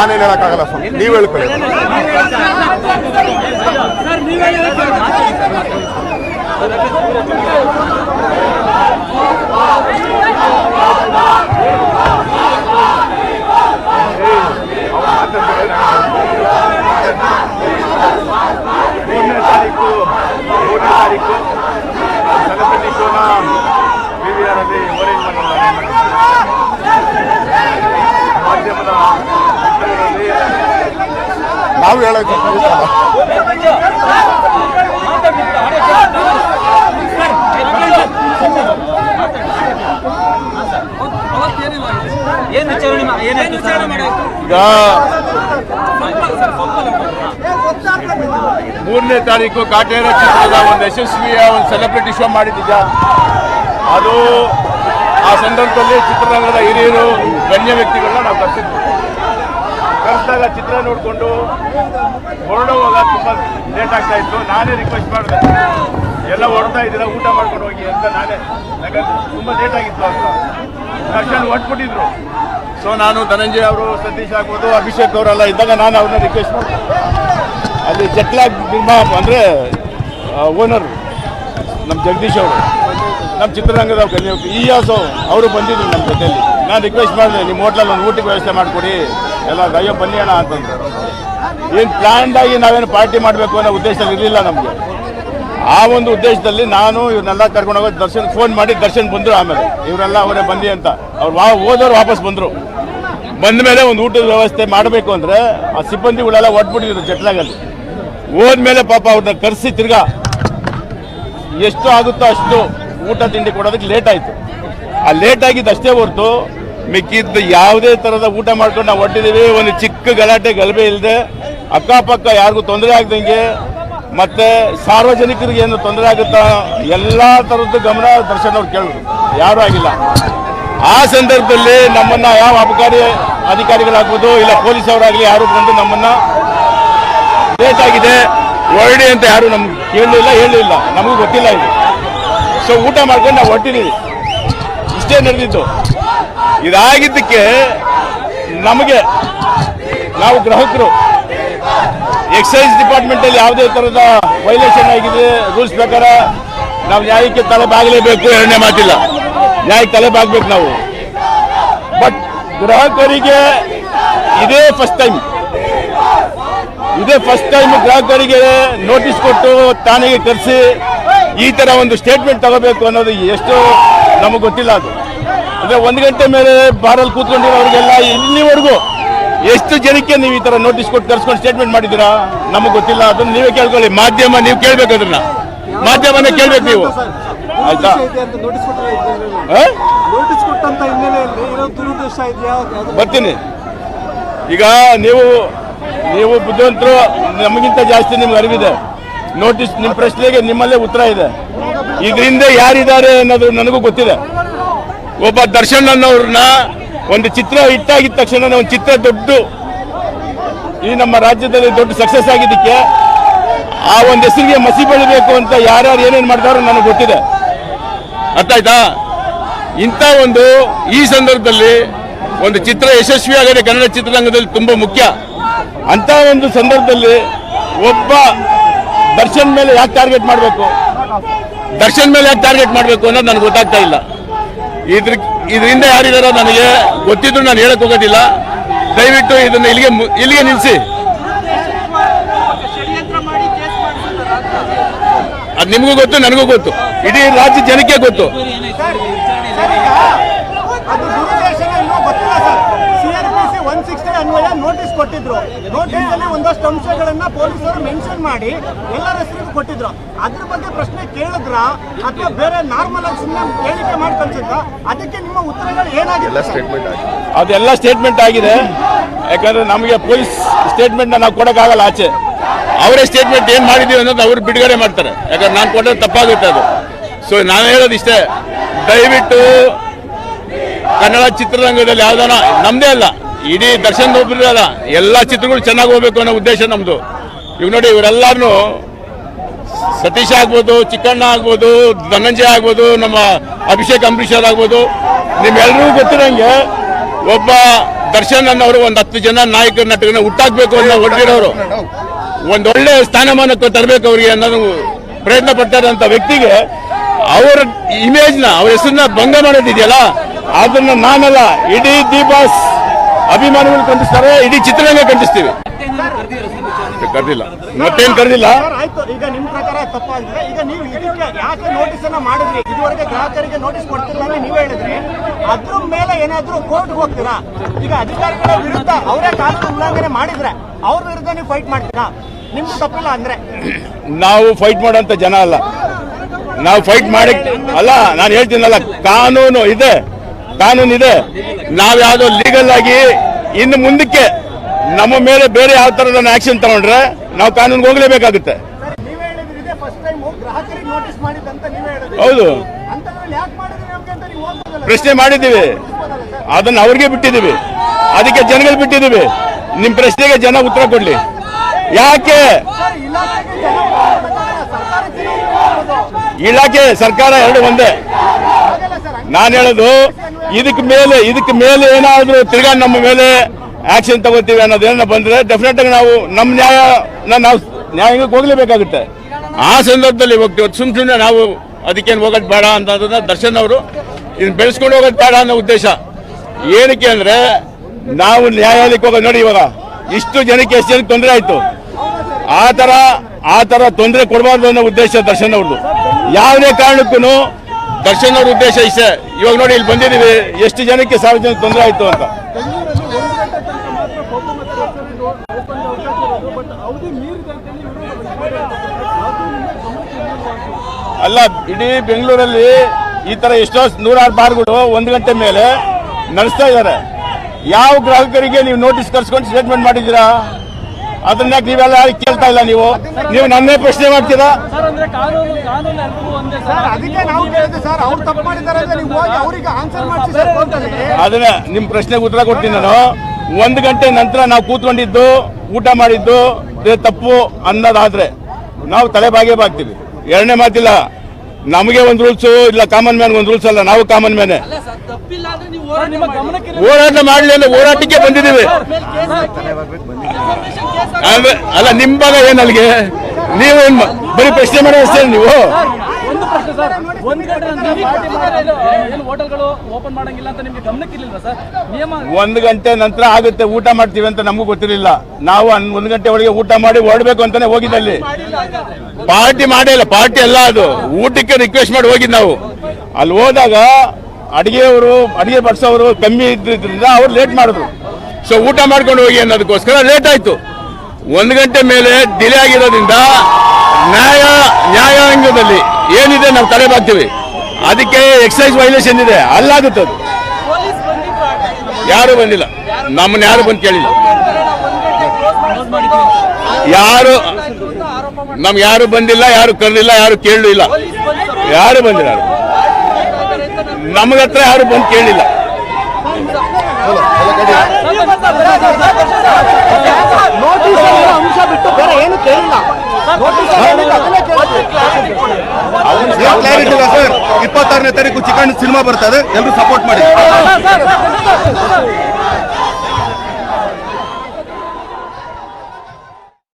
ನಾನೇನು ಹೇಳಕ್ಕಾಗಲ್ಲ ಸ್ವಾಮಿ. ನೀವು ಹೇಳ್ಕೊಳ್ಳಿ ಮೂರನೇ ತಾರೀಕು ಮೂರನೇ ತಾರೀಕು ಸೆಲೆಬ್ರಿಟಿ ಶೋನ ಬಿ ವಿ ಆರ್ ಅಲ್ಲಿ ಓರೇಂಜ್ ಮಾಧ್ಯಮದ ಚಿತ್ರಗಳಲ್ಲಿ ನಾವು ಹೇಳೋಕೆ? ಈಗ ಮೂರನೇ ತಾರೀಕು ಕಾಟೇರ ಚಿತ್ರದ ಒಂದು ಯಶಸ್ವಿಯ ಒಂದು ಸೆಲೆಬ್ರಿಟಿ ಶೋ ಮಾಡಿದ್ದೀಗ ಅದು ಆ ಸಂದರ್ಭದಲ್ಲಿ ಚಿತ್ರರಂಗದ ಹಿರಿಯರು ಗಣ್ಯ ವ್ಯಕ್ತಿಗಳನ್ನ ನಾವು ಕರೆಸಿದ್ವಿ ಕರೆಸಿದಾಗ ಚಿತ್ರ ನೋಡಿಕೊಂಡು ಹೊರಡುವಾಗ ತುಂಬ ಲೇಟ್ ಆಗ್ತಾ ಇತ್ತು. ನಾನೇ ರಿಕ್ವೆಸ್ಟ್ ಮಾಡಿದೆ. ಎಲ್ಲ ಹೊರಡ್ತಾ ಇದ್ದೀರಾ, ಊಟ ಮಾಡ್ಕೊಂಡು ಹೋಗಿ ಅಂತ ನಾನೇ ಯಾಕಂದ್ರೆ ತುಂಬ ಲೇಟ್ ಆಗಿತ್ತು ಅಂತ. ದರ್ಶನ್ ಹೊಟ್ಬಿಟ್ಟಿದ್ರು ಸೊ ನಾನು ಧನಂಜಯ ಅವರು, ಸತೀಶ್ ಆಗ್ಬೋದು, ಅಭಿಷೇಕ್ ಅವರೆಲ್ಲ ಇದ್ದಾಗ ನಾನು ಅವ್ರನ್ನ ರಿಕ್ವೆಸ್ಟ್ ಮಾಡಿದೆ. ಅಲ್ಲಿ ಜಟ್ಲಾ ನಿರ್ಮಾ ಅಂದರೆ ಓನರ್ ನಮ್ಮ ಜಗದೀಶ್ ಅವರು. ನಮ್ಮ ಚಿತ್ರರಂಗದ ಕಲಿಯೋಕೆ ಈ ಅವರು ಬಂದಿದ್ರು ನಮ್ಮ ಜೊತೆಯಲ್ಲಿ ನಾನು ರಿಕ್ವೆಸ್ಟ್ ಮಾಡಿದೆ, ನಿಮ್ಮ ಹೋಟ್ಲಲ್ಲಿ ಒಂದು ಊಟಕ್ಕೆ ವ್ಯವಸ್ಥೆ ಮಾಡಿಕೊಡಿ. ಎಲ್ಲ ದಯ ಬನ್ನಿ ಅಣ್ಣ ಅಂತಂದ್ರು. ಏನು ಪ್ಲ್ಯಾನ್ಡಾಗಿ ನಾವೇನು ಪಾರ್ಟಿ ಮಾಡಬೇಕು ಅನ್ನೋ ಉದ್ದೇಶದಲ್ಲಿ ಇರಲಿಲ್ಲ ನಮಗೆ. ಆ ಒಂದು ಉದ್ದೇಶದಲ್ಲಿ ನಾನು ಇವ್ರನ್ನೆಲ್ಲ ಕರ್ಕೊಂಡು ಹೋಗೋದು ದರ್ಶನ್ ಫೋನ್ ಮಾಡಿ ದರ್ಶನ್ ಬಂದರು ಆಮೇಲೆ. ಇವರೆಲ್ಲ ಅವರೇ ಬನ್ನಿ ಅಂತ. ಅವ್ರು ವಾ ಹೋದವ್ರು ವಾಪಸ್ ಬಂದರು. ಬಂದ ಮೇಲೆ ಒಂದು ಊಟದ ವ್ಯವಸ್ಥೆ ಮಾಡಬೇಕು ಅಂದರೆ ಆ ಸಿಬ್ಬಂದಿಗಳೆಲ್ಲ ಒಟ್ಬಿಟ್ಟಿದ್ರು ಜಟ್ಲಾಗಲ್ಲಿ. ಹೋದ್ಮೇಲೆ ಪಾಪ ಅವ್ರನ್ನ ಕರೆಸಿ ತಿರ್ಗಾ ಎಷ್ಟು ಆಗುತ್ತೋ ಅಷ್ಟು ಊಟ ತಿಂಡಿ ಕೊಡೋದಕ್ಕೆ ಲೇಟ್ ಆಯಿತು. ಆ ಲೇಟ್ ಆಗಿದ್ದಷ್ಟೇ ಹೊರತು ಮಿಕ್ಕಿದ್ದು ಯಾವುದೇ ಥರದ ಊಟ ಮಾಡ್ಕೊಂಡು ನಾವು ಹೊಟ್ಟಿದ್ದೀವಿ ಒಂದು ಚಿಕ್ಕ ಗಲಾಟೆ, ಗಲಭೆ ಇಲ್ಲದೆ ಅಕ್ಕಪಕ್ಕ ಯಾರಿಗೂ ತೊಂದರೆ ಆಗ್ದಂಗೆ ಮತ್ತೆ ಸಾರ್ವಜನಿಕರಿಗೆ ಏನು ತೊಂದರೆ ಆಗುತ್ತಾ ಎಲ್ಲ ಥರದ್ದು ಗಮನ ದರ್ಶನ ಅವ್ರು ಕೇಳಿದ್ರು ಯಾರೂ ಆಗಿಲ್ಲ. ಆ ಸಂದರ್ಭದಲ್ಲಿ ನಮ್ಮನ್ನ ಯಾವ ಅಬಕಾರಿ ಅಧಿಕಾರಿಗಳಾಗ್ಬೋದು ಇಲ್ಲ ಪೊಲೀಸ್ ಅವರಾಗಲಿ ಯಾರು ಬಂದು ನಮ್ಮನ್ನ ಲೇಟ್ ಆಗಿದೆ. ಹೊರಡಿ ಅಂತ ಯಾರು ನಮ್ಗೆ ಕೇಳಲಿಲ್ಲ ಹೇಳಲಿಲ್ಲ ನಮಗೂ ಗೊತ್ತಿಲ್ಲ ಇದು. ಸೊ ಊಟ ಮಾಡ್ಕೊಂಡು ನಾವು ಹೊಟ್ಟಿದ್ದೀವಿ ಇಷ್ಟೇ ನಡೆದಿದ್ದು. ಇದಾಗಿದ್ದಕ್ಕೆ ನಮಗೆ ನಾವು ಗ್ರಾಹಕರು. ಎಕ್ಸೈಸ್ ಡಿಪಾರ್ಟ್ಮೆಂಟಲ್ಲಿ ಯಾವುದೇ ಥರದ ವೈಲೇಷನ್ ಆಗಿದೆ ರೂಲ್ಸ್ ಪ್ರಕಾರ ನಾವು ನ್ಯಾಯಕ್ಕೆ ತಲೆ ಬಾಗಲೇಬೇಕು ಎರಡನೇ ಮಾತಿಲ್ಲ. ನ್ಯಾಯಕ್ಕೆ ತಲೆ ಬಾಗ್ಬೇಕು ನಾವು. ಬಟ್ ಗ್ರಾಹಕರಿಗೆ ಇದೇ ಫಸ್ಟ್ ಟೈಮ್ ಇದೇ ಫಸ್ಟ್ ಟೈಮ್ ಗ್ರಾಹಕರಿಗೆ ನೋಟಿಸ್ ಕೊಟ್ಟು ತಾನೆಗೆ ಕರೆಸಿ ಈ ತರ ಒಂದು ಸ್ಟೇಟ್ಮೆಂಟ್ ತಗೋಬೇಕು ಅನ್ನೋದು ಎಷ್ಟು ನಮಗೆ ಗೊತ್ತಿಲ್ಲ ಅದು. ಅಂದ್ರೆ ಒಂದು ಗಂಟೆ ಮೇಲೆ ಬಾರಲ್ಲಿ ಕೂತ್ಕೊಂಡಿರೋರಿಗೆಲ್ಲ ಇಲ್ಲಿವರೆಗೂ ಎಷ್ಟು ಜನಕ್ಕೆ ನೀವು ಈ ಥರ ನೋಟಿಸ್ ಕೊಟ್ಟು ತರಿಸ್ಕೊಂಡು ಸ್ಟೇಟ್ಮೆಂಟ್ ಮಾಡಿದ್ದೀರಾ? ನಮಗೆ ಗೊತ್ತಿಲ್ಲ. ಅದನ್ನ ನೀವೇ ಕೇಳ್ಕೊಳ್ಳಿ. ಮಾಧ್ಯಮ ನೀವು ಕೇಳಬೇಕು ಅದನ್ನ. ಮಾಧ್ಯಮನೇ ಕೇಳ್ಬೇಕು ನೀವು. ಆಯ್ತಾ? ಬರ್ತೀನಿ. ಈಗ ನೀವು ನೀವು ಬುದ್ಧಿವಂತರು ನಮಗಿಂತ ಜಾಸ್ತಿ ನಿಮ್ಗೆ ಅರಿವಿದೆ. ನೋಟಿಸ್ ನಿಮ್ಮ ಪ್ರಶ್ನೆಗೆ ನಿಮ್ಮಲ್ಲೇ ಉತ್ತರ ಇದೆ. ಇದರಿಂದ ಯಾರಿದ್ದಾರೆ ಅನ್ನೋದು ನನಗೂ ಗೊತ್ತಿದೆ. ಒಬ್ಬ ದರ್ಶನ್ ಒಂದು ಚಿತ್ರ ಹಿಟ್ಟಾಗಿದ್ದ ತಕ್ಷಣ ಒಂದು ಚಿತ್ರ ದೊಡ್ಡ ಈ ನಮ್ಮ ರಾಜ್ಯದಲ್ಲಿ ದೊಡ್ಡ ಸಕ್ಸಸ್ ಆಗಿದ್ದಕ್ಕೆ ಆ ಒಂದು ಹೆಸರಿಗೆ ಮಸಿ ಬೆಳಿಬೇಕು ಅಂತ ಯಾರ್ಯಾರು ಏನೇನು ಮಾಡ್ತಾರೋ ನನಗೆ ಗೊತ್ತಿದೆ. ಅರ್ಥ ಆಯ್ತಾ ಇಂಥ ಒಂದು ಈ ಸಂದರ್ಭದಲ್ಲಿ ಒಂದು ಚಿತ್ರ ಯಶಸ್ವಿ ಆಗದೆ ಕನ್ನಡ ಚಿತ್ರರಂಗದಲ್ಲಿ ತುಂಬ ಮುಖ್ಯ. ಅಂತ ಒಂದು ಸಂದರ್ಭದಲ್ಲಿ ಒಬ್ಬ ದರ್ಶನ್ ಮೇಲೆ ಯಾಕೆ ಟಾರ್ಗೆಟ್ ಮಾಡಬೇಕು? ದರ್ಶನ್ ಮೇಲೆ ಯಾಕೆ ಟಾರ್ಗೆಟ್ ಮಾಡಬೇಕು ಅನ್ನೋದು ನನಗೆ ಗೊತ್ತಾಗ್ತಾ ಇಲ್ಲ. ಇದ್ರ ಇದರಿಂದ ಯಾರಿದಾರೋ ನನಗೆ ಗೊತ್ತಿದ್ರು ನಾನು ಹೇಳಕ್ ಹೋಗೋದಿಲ್ಲ. ದಯವಿಟ್ಟು ಇದನ್ನ ಇಲ್ಲಿಗೆ ಇಲ್ಲಿಗೆ ನಿಲ್ಲಿಸಿ ಅದು ನಿಮಗೂ ಗೊತ್ತು, ನನಗೂ ಗೊತ್ತು. ಇಡೀ ರಾಜ್ಯ ಜನಕ್ಕೆ ಗೊತ್ತು ಅದು ದುರುದ್ದೇಶನ ಇನ್ನೂ ಗೊತ್ತಿಲ್ಲ ಸರ್ ಸಿಆರ್ಪಿಸಿ ಒನ್ ಸಿಕ್ಸ್ಟಿ ಅನ್ವಯ ನೋಟಿಸ್ ಕೊಟ್ಟಿದ್ರು. ನೋಟಿಸ್ ಅಲ್ಲಿ ಒಂದಷ್ಟು ಅಂಶಗಳನ್ನ ಪೊಲೀಸರು ಮೆನ್ಷನ್ ಮಾಡಿ ಎಲ್ಲರ ಹೆಸರಿಗೂ ಕೊಟ್ಟಿದ್ರು. ಅದ್ರ ಬಗ್ಗೆ ಪ್ರಶ್ನೆ ಕೇಳಿದ್ರ? ಅಥವಾ ಬೇರೆ ನಾರ್ಮಲ್ ಆಗಿ ಸುಮ್ಮನೆ ಹೇಳಿಕೆ ಮಾಡಿ ಕಳ್ಸಿದ್ರ ಅದಕ್ಕೆ ನಿಮ್ಮ ಉತ್ತರಗಳು ಏನಾಗಿದೆ? ಸರ್? ಸ್ಟೇಟ್ಮೆಂಟ್ ಆಗಿದೆ. ಅದೆಲ್ಲ ಸ್ಟೇಟ್ಮೆಂಟ್ ಆಗಿದೆ. ಯಾಕಂದ್ರೆ ನಮಗೆ ಪೊಲೀಸ್ ಸ್ಟೇಟ್ಮೆಂಟ್ ನಾವು ಕೊಡೋಕ್ಕಾಗಲ್ಲ ಆಚೆ. ಅವರೇ ಸ್ಟೇಟ್ಮೆಂಟ್ ಏನು ಮಾಡಿದೀವಿ ಅನ್ನೋದು ಅವ್ರು ಬಿಡುಗಡೆ ಮಾಡ್ತಾರೆ. ಯಾಕಂದ್ರೆ ನಾನು ಕೊಟ್ಟರೆ ತಪ್ಪಾಗುತ್ತೆ ಅದು. ಸೊ ನಾನು ಹೇಳೋದು ಇಷ್ಟೇ. ದಯವಿಟ್ಟು ಕನ್ನಡ ಚಿತ್ರರಂಗದಲ್ಲಿ ಯಾವ್ದಾನ ನಮ್ಮದೇ ಅಲ್ಲ. ಇಡೀ ದರ್ಶನ್ ಒಬ್ಬರು ಅಲ್ಲ ಎಲ್ಲ ಚಿತ್ರಗಳು ಚೆನ್ನಾಗಿ ಹೋಗ್ಬೇಕು ಅನ್ನೋ ಉದ್ದೇಶ ನಮ್ಮದು ಇವ್ ನೋಡಿ ಇವರೆಲ್ಲರೂ ಸತೀಶ್ ಆಗ್ಬೋದು, ಚಿಕ್ಕಣ್ಣ ಆಗ್ಬೋದು, ಧನಂಜಯ ಆಗ್ಬೋದು, ನಮ್ಮ ಅಭಿಷೇಕ್ ಅಂಬರೀಷರ್ ಆಗ್ಬೋದು. ನಿಮ್ಮೆಲ್ಲರಿಗೂ ಗೊತ್ತಿರಂಗೆ ಒಬ್ಬ ದರ್ಶನ್ ಅನ್ನೋರು ಒಂದ್ ಹತ್ತು ಜನ ನಾಯಕ ನಟಕನ ಹುಟ್ಟಾಕ್ಬೇಕು ಅನ್ನೋ ಹೊಡೆದಿರೋರು. ಒಂದೊಳ್ಳೆ ಸ್ಥಾನಮಾನಕ್ಕೆ ತರಬೇಕು ಅವ್ರಿಗೆ ಅನ್ನೋದು ಪ್ರಯತ್ನ ಪಡ್ತಾರಂತ ವ್ಯಕ್ತಿಗೆ ಅವರ ಇಮೇಜ್ನ ಅವ್ರ ಹೆಸರನ್ನ ಭಂಗ ಮಾಡೋದಿದೆಯಲ್ಲ? ಅದನ್ನ ನಾನಲ್ಲ, ಇಡೀ ದಿ ಬಾಸ್ ಅಭಿಮಾನಿಗಳು ಖಂಡಿಸ್ತಾರೆ ಇಡೀ ಚಿತ್ರರಂಗ ಖಂಡಿಸ್ತೀವಿ. ಕರೆದಿಲ್ಲ. ಮತ್ತೇನ್ ಕರೆದಿಲ್ಲ? ಆಯ್ತು. ಈಗ ನಿಮ್ ಪ್ರಕಾರ ತಪ್ಪಾಗಿದೆ ಈಗ ನೀವು ಇದಕ್ಕೆ ಯಾಕೆ ನೋಟಿಸ್ ಅನ್ನ ಮಾಡಿದ್ರಿ? ಇದುವರೆಗೆ ಗ್ರಾಹಕರಿಗೆ ನೋಟಿಸ್ ಕೊಡ್ತಿಲ್ಲ ಅಂತ ನೀವ್ ಹೇಳಿದ್ರಿ. ಅದ್ರ ಮೇಲೆ ಏನಾದ್ರೂ ಕೋರ್ಟ್ ಹೋಗ್ತೀರಾ? ಈಗ ಅಧಿಕಾರಿಗಳ ವಿರುದ್ಧ ಅವರೇ ಕಾನೂನು ಉಲ್ಲಂಘನೆ ಮಾಡಿದ್ರೆ ಅವ್ರ ವಿರುದ್ಧ ನೀವು ಫೈಟ್ ಮಾಡ್ತೀರಾ? ನಿಮ್ದು ತಪ್ಪಿಲ್ಲ ಅಂದ್ರೆ. ನಾವು ಫೈಟ್ ಮಾಡೋಂಥ ಜನ ಅಲ್ಲ. ನಾವು ಫೈಟ್ ಮಾಡಿ ಅಲ್ಲ ನಾನು ಹೇಳ್ತೀನಲ್ಲ ಕಾನೂನು ಇದೆ. ಕಾನೂನು ಇದೆ ನಾವು ಯಾವುದೋ ಲೀಗಲ್ ಆಗಿ ಇನ್ನು ಮುಂದಕ್ಕೆ ನಮ್ಮ ಮೇಲೆ ಬೇರೆ ಯಾವ ತರದ ಆಕ್ಷನ್ ತಗೊಂಡ್ರೆ ನಾವು ಕಾನೂನಿಗೆ ಹೋಗ್ಲೇಬೇಕಾಗುತ್ತೆ. ಹೌದು. ಪ್ರಶ್ನೆ ಮಾಡಿದ್ದೀವಿ. ಅದನ್ನ ಅವ್ರಿಗೆ ಬಿಟ್ಟಿದ್ದೀವಿ. ಅದಕ್ಕೆ ಜನಗಳು ಬಿಟ್ಟಿದ್ದೀವಿ. ನಿಮ್ ಪ್ರಶ್ನೆಗೆ ಜನ ಉತ್ತರ ಕೊಡ್ಲಿ. ಯಾಕೆ. ಇಲಾಖೆ ಸರ್ಕಾರ ಎರಡು ಒಂದೇ. ನಾನು ಹೇಳೋದು ಇದಕ್ಕೆ ಮೇಲೆ ಇದಕ್ಕೆ ಮೇಲೆ ಏನಾದರೂ ತಿರ್ಗಾ ನಮ್ಮ ಮೇಲೆ ಆಕ್ಷನ್ ತಗೋತೀವಿ ಅನ್ನೋದೇನ ಬಂದ್ರೆ ಡೆಫಿನೆಟ್ ಆಗಿ ನಾವು ನಮ್ಮ ನ್ಯಾಯ ನಾವು ನ್ಯಾಯಕ್ಕೆ ಹೋಗ್ಲೇಬೇಕಾಗುತ್ತೆ. ಆ ಸಂದರ್ಭದಲ್ಲಿ ಹೋಗ್ತೀವಿ ಸುಮ್ ಸುಮ್ಮನೆ ನಾವು ಅದಕ್ಕೇನು ಹೋಗೋದು ಬೇಡ ಅಂತಂದ್ರೆ ದರ್ಶನ್ ಅವರು ಇದನ್ನ ಬೆಳೆಸ್ಕೊಂಡು ಹೋಗೋದು ಬೇಡ ಅನ್ನೋ ಉದ್ದೇಶ. ಏನಕ್ಕೆ ಅಂದ್ರೆ ನಾವು ನ್ಯಾಯಾಲಯಕ್ಕೆ ಹೋಗೋದು ನೋಡಿ ಇವಾಗ, ಇಷ್ಟು ಜನಕ್ಕೆ ಎಷ್ಟು ಜನಕ್ಕೆ ತೊಂದರೆ ಆಯ್ತು? ಆ ತರ ಆ ತರ ತೊಂದರೆ ಕೊಡಬಾರ್ದು ಅನ್ನೋ ಉದ್ದೇಶ ದರ್ಶನ್ ಅವ್ರದ್ದು. ಯಾವುದೇ ಕಾರಣಕ್ಕೂ ದರ್ಶನ್ ಅವ್ರ ಉದ್ದೇಶ ಇಷ್ಟೇ. ಇವಾಗ ನೋಡಿ ಇಲ್ಲಿ ಬಂದಿದ್ದೀವಿ. ಎಷ್ಟು ಜನಕ್ಕೆ ಸಾರ್ವಜನಿಕ ತೊಂದರೆ ಆಯಿತು ಅಂತ. ಅಲ್ಲ, ಇಡೀ ಬೆಂಗಳೂರಲ್ಲಿ ಈ ತರ ಎಷ್ಟೋ ನೂರಾರು ಬಾರ್ಗಳು ಒಂದು ಗಂಟೆ ಮೇಲೆ ನಡೆಸ್ತಾ ಇದ್ದಾರೆ. ಯಾವ ಗ್ರಾಹಕರಿಗೆ ನೀವು ನೋಟಿಸ್ ಕರ್ಸ್ಕೊಂಡು ಸ್ಟೇಟ್ಮೆಂಟ್ ಮಾಡಿದ್ದೀರಾ? ಅದನ್ನ ಯಾಕೆ ನೀವೆಲ್ಲ ಯಾರು ಕೇಳ್ತಾ ಇಲ್ಲ ನೀವು? ನೀವು ನನ್ನೇ ಪ್ರಶ್ನೆ ಮಾಡ್ತೀರಾ? ಅದನ್ನೇ ಅಂದ್ರೆ ಕಾನೂನು ಕಾನೂನು ಎಲ್ರಿಗೂ ಒಂದೇ ಸರ್. ಸರ್ ಅದಕ್ಕೆ ನಾವು ಕೇಳಿದ್ವಿ ಸರ್ ಅವ್ರು ತಪ್ಪು ಮಾಡಿದ್ದಾರೆ ಅಂದ್ರೆ ನೀವು ಹೋಗಿ ಅವ್ರಿಗೆ ಆನ್ಸರ್ ಮಾಡಿಸಿ ಸರ್ ಕೋರ್ಟಲ್ಲಿ. ಅದನ್ನ ನಿಮ್ ಪ್ರಶ್ನೆಗೆ ಉತ್ತರ ಕೊಡ್ತೀನಿ ನಾನು. ಒಂದು ಗಂಟೆ ನಂತರ ನಾವು ಕೂತ್ಕೊಂಡಿದ್ದು ಊಟ ಮಾಡಿದ್ದು ತಪ್ಪು ಅನ್ನೋದಾದ್ರೆ ನಾವು ತಲೆ ಬಾಗೇ ಬಾಗ್ತೀವಿ. ಎರಡನೇ ಮಾತಿಲ್ಲ ನಮಗೆ ಒಂದು ರೂಲ್ಸು ಇಲ್ಲ ಕಾಮನ್ ಮ್ಯಾನ್ ಒಂದು ರೂಲ್ಸ್ ಅಲ್ಲ ನಾವು ಕಾಮನ್ ಮ್ಯಾನೆ ಹೋರಾಟ ಮಾಡಲಿ ಅಂದ್ರೆ ಹೋರಾಟಕ್ಕೆ ಬಂದಿದ್ದೀವಿ. ಅಲ್ಲ ನಿಮ್ ಭಾಗ ಏನ್ ಅಲ್ಲಿಗೆ ನೀವು ಬರೀ ಪ್ರಶ್ನೆ ಮಾಡಿ ಅಷ್ಟೇ ನೀವು? ಒಂದು ಪ್ರಶ್ನೆ ಸರ್ ಒಂದ್ ಕಡೆ ಅಂದ್ರೆ ಏನು ಹೋಟೆಲ್ಗಳು ಓಪನ್ ಮಾಡಂಗಿಲ್ಲ ಅಂತ ನಿಮ್ಗೆ ಗಮನಕ್ಕೆ ಇರ್ಲಿಲ್ವಾ ಸರ್? ನಿಯಮ ಒಂದು ಗಂಟೆ ನಂತರ ಆಗುತ್ತೆ ಊಟ ಮಾಡ್ತೀವಿ ಅಂತ ನಮಗೂ ಗೊತ್ತಿರಲಿಲ್ಲ. ನಾವು ಒಂದ್ ಒಂದು ಗಂಟೆ ಒಳಗೆ ಊಟ ಮಾಡಿ ಓಡಬೇಕು ಅಂತಾನೆ ಹೋಗಿದ್ದಲ್ಲಿ. ಪಾರ್ಟಿ ಮಾಡೇ ಇಲ್ಲ ಪಾರ್ಟಿ ಅಲ್ಲ ಅದು. ಊಟಕ್ಕೆ ರಿಕ್ವೆಸ್ಟ್ ಮಾಡಿ ಹೋಗಿದ್ ನಾವು. ಅಲ್ಲಿ ಹೋದಾಗ ಅಡಿಗೆಯವರು, ಅಡಿಗೆ ಬಡಿಸೋರು ಕಮ್ಮಿ ಇದ್ದಿದ್ದರಿಂದ ಅವ್ರು ಲೇಟ್ ಮಾಡಿದ್ರು. ಸೊ ಊಟ ಮಾಡ್ಕೊಂಡು ಹೋಗಿ ಅನ್ನೋದಕ್ಕೋಸ್ಕರ ಲೇಟ್ ಆಯ್ತು. ಒಂದು ಗಂಟೆ ಮೇಲೆ ಡಿಲೇ ಆಗಿರೋದ್ರಿಂದ ನ್ಯಾಯ ನ್ಯಾಯಾಂಗದಲ್ಲಿ ಏನಿದೆ ನಾವು ತಲೆ ಬಾಗ್ತೀವಿ. ಅದಕ್ಕೆ ಎಕ್ಸೈಸ್ ವೈಲೇಷನ್ ಇದೆ. ಅಲ್ಲಾಗುತ್ತೆ ಅದು. ಯಾರು ಬಂದಿಲ್ಲ. ನಮ್ಮನ್ನ ಯಾರು ಬಂದು ಕೇಳಿಲ್ಲ. ಯಾರು, ನಮ್ಗೆ ಯಾರು ಬಂದಿಲ್ಲ, ಯಾರು ಕರೆದಿಲ್ಲ, ಯಾರು ಕೇಳಲಿಲ್ಲ. ಯಾರು ಬಂದಿಲ್ಲ ಯಾರು ನಮಗ ಹತ್ರ ಯಾರು ಬಂದು ಕೇಳಿಲ್ಲ ನೋಟಿಸ್ ಅಂಶ ಬಿಟ್ಟು ಬೇರೆ ಏನು ಕೇಳಿಲ್ಲ ಕ್ಲಾರಿಟಿ ಇಲ್ಲ ಸರ್ ಇಪ್ಪತ್ತಾರನೇ ತಾರೀಕು ಚಿಕನ್ ಸಿನಿಮಾ ಬರ್ತದೆ ಎಲ್ಲರೂ ಸಪೋರ್ಟ್ ಮಾಡಿ